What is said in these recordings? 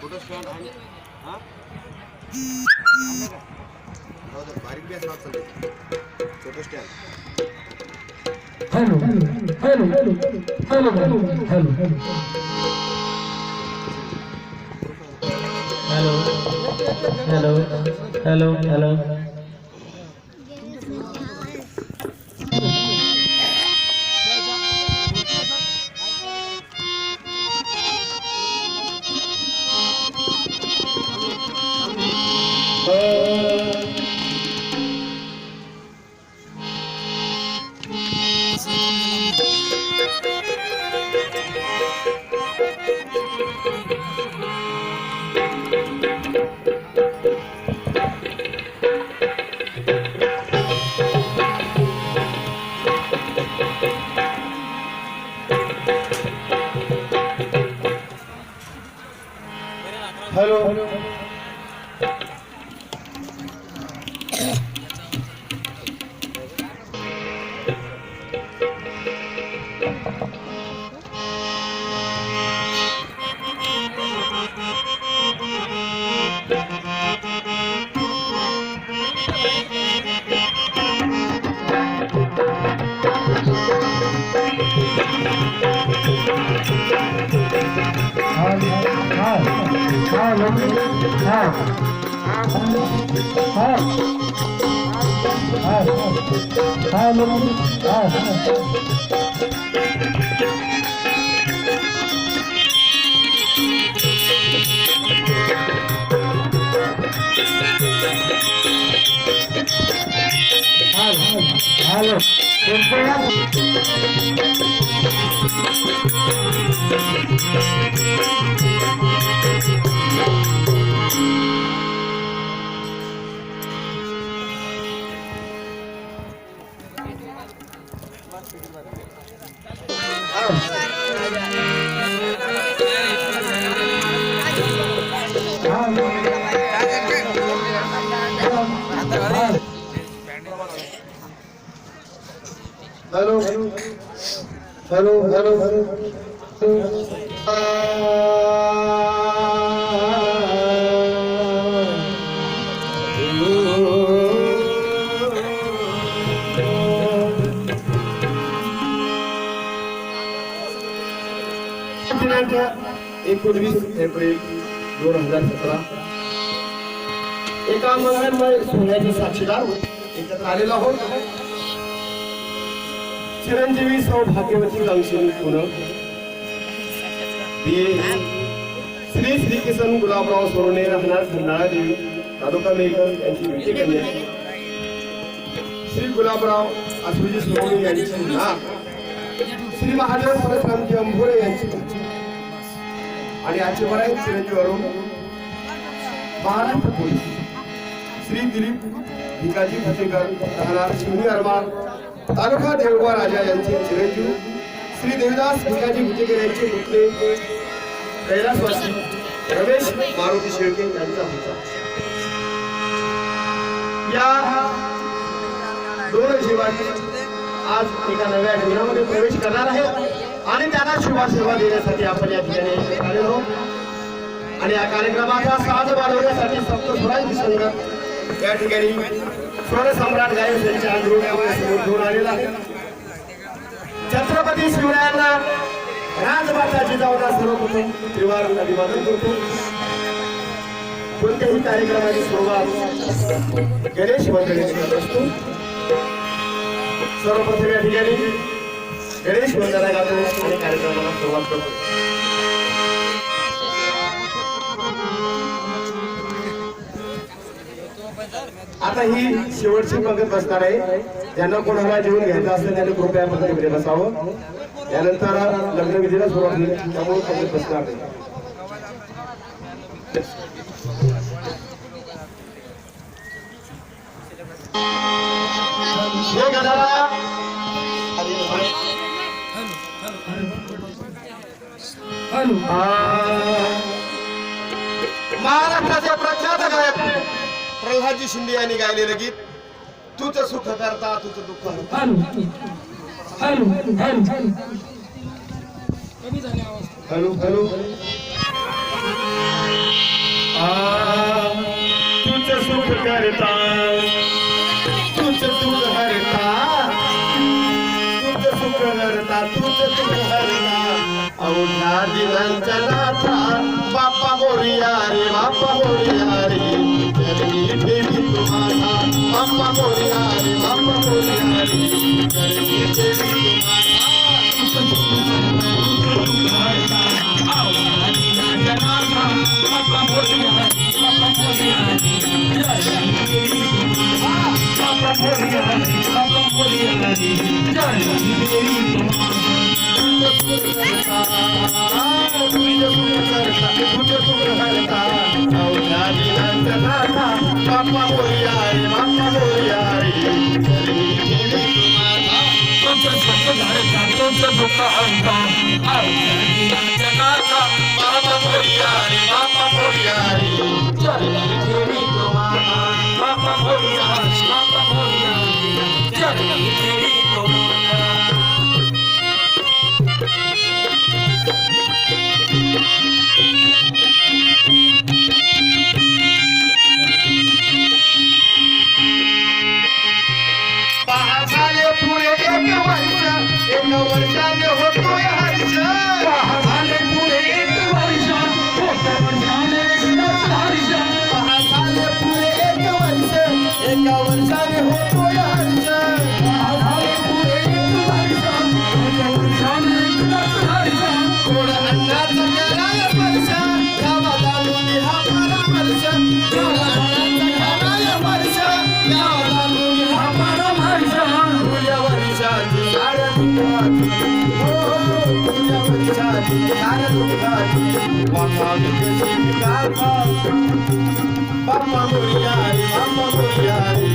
Photo stand आणि हा? बारीक बी असणार photo stand hello hello hello hello hello hello. Hello hello hello hello. Hello hello hello दिनांक एकोणवीस एप्रिल दोन हज़ार सतरा एका सोन्याची साक्षीदार एकत्र आलेलो चिरंजीवी सौभाग्यवती कांक्षिणी पुणे बी श्री श्री किसन गुलाबराव सोरणे राहणार खंडाळा देवी तालुका मेघर यांची विटी कन्या श्री गुलाबराव आसुजी सोरणे यांची नाक. श्री महादेव परशुरामजी अंभोरे यांची आणि आजचे बराय चिरंजीव अरुण महाराष्ट्र पोलीस. श्री दिलीप भिकाजी फतेकर राहणार शिवनी अरमार तालुका देवबा राजा यांचे चिरंजीव श्री देवदास भिकाजी भुतेकर यांचे पुतले कैलासवासी रमेश मारुती शेळके यांचा होता या दोन जीवांनी आज एका नव्या जीवनामध्ये प्रवेश करणार आहेत आणि त्यांना शुभा सेवा देण्यासाठी आपण या ठिकाणी आलेलो आहोत. आणि या कार्यक्रमाचा साथ वाढवण्यासाठी सप्त स्वरांची संघ या ठिकाणी स्वरसम्राट सम्राट गायक यांच्या समोर घेऊन आलेला आहे. छत्रपती शिवरायांना राजमाता जिजाऊला सर्वप्रथम त्रिवार अभिवादन करतो. कोणत्याही कार्यक्रमाची सुरुवात गणेश मंडळीने करत असतो. सर्वप्रथम या ठिकाणी गणेश वंदना गातो आणि कार्यक्रमाला सुरुवात करतो. आता ही शेवटची पंगत बसणार आहे. ज्यांना कोणाला जेवण घ्यायचं असेल त्यांनी कृपया पंगतीमध्ये बसावं. त्यानंतर लग्नविधीला सुरुवात होईल. त्यामुळे पंगत बसणार नाही. महाराष्ट्राचे प्रख्यात गायक. प्रल्हादजी शिंदे यांनी गायलेलं गीत तुझ सुख करता तुझ दुःख हॅलो. हॅलो. तुझ सुख करता तुझ सुख हरता तुझ सुख हरता तुझ सुख हरता औ दिनांच्या नाथा बाप्पा बोरिया रे बाप्पा बोरिया. انت انت Bamba Muriari, Bamba Muriari,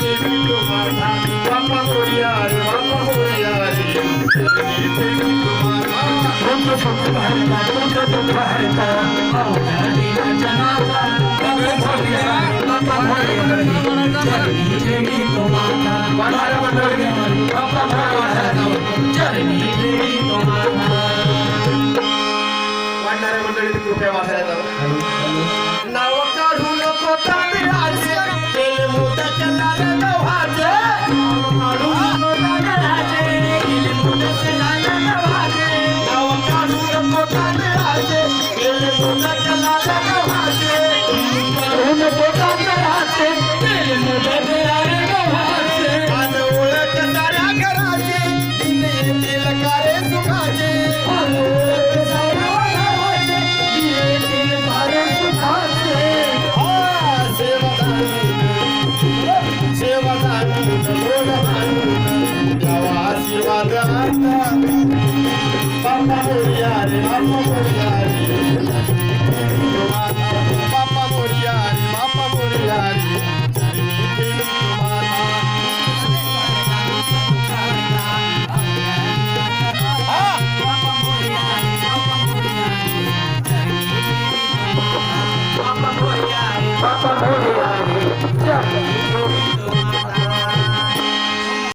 वाढणाऱ्या मंडळी कृपया वाचायला जाऊ